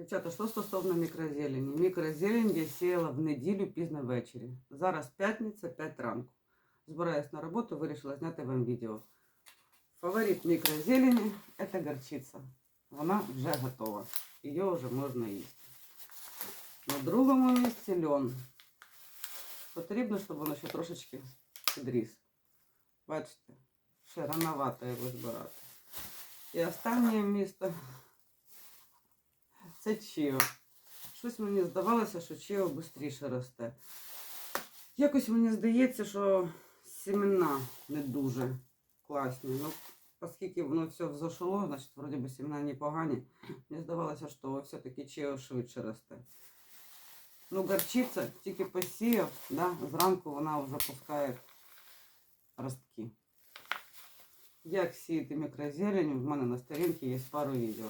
Дівчата, що стосовно мікрозелені? Мікрозелень я сіяла в неділю пізно ввечері. Зараз п'ятниця, 5 ранку. Збираюсь на роботу, вирішила зняти вам відео. Фаворит мікрозелені – це горчиця. Вона вже готова. Її вже можна їсти. На другому місці льон. Потрібно, щоб воно ще трошечки підріс. Бачите, ще рановато його збирати. І останнє місто це чіо. Щось мені здавалося, що чіо швидше росте. Якось мені здається, що сімена не дуже класні. Ну, оскільки воно все взошло, значить, вроді би сімена непогані. Мені здавалося, що все-таки чіо швидше росте. Ну, горчиця тільки посіяв, да, зранку вона вже пускає ростки. Як сіяти мікрозелень, в мене на сторінці є пару відео.